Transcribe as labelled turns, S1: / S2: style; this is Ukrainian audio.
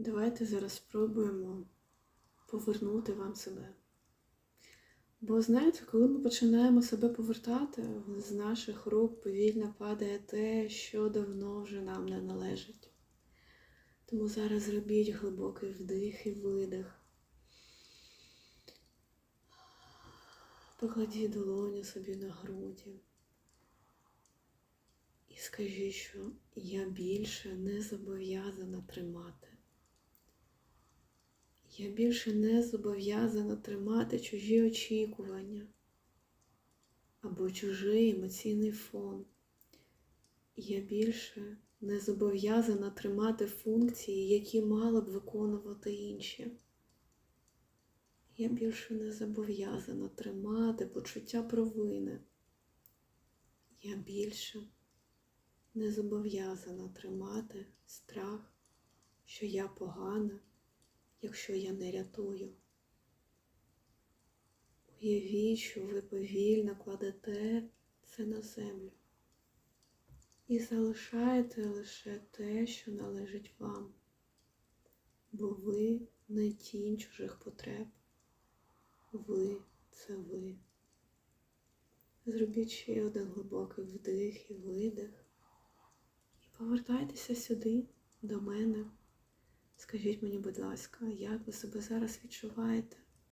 S1: Давайте зараз спробуємо повернути вам себе. Бо знаєте, коли ми починаємо себе повертати, з наших рук повільно падає те, що давно вже нам не належить. Тому зараз зробіть глибокий вдих і видих. Покладіть долоню собі на груді. І скажіть, що я більше не зобов'язана тримати. Я більше не зобов'язана тримати чужі очікування або чужий емоційний фон. Я більше не зобов'язана тримати функції, які мали б виконувати інші. Я більше не зобов'язана тримати почуття провини. Я більше не зобов'язана тримати страх, що я погана, якщо я не рятую. Уявіть, що ви повільно кладете це на землю і залишаєте лише те, що належить вам, бо ви не тінь чужих потреб. Ви це ви. Зробіть ще один глибокий вдих і видих. І повертайтеся сюди, до мене. Скажіть мені, будь ласка, як ви себе зараз відчуваєте?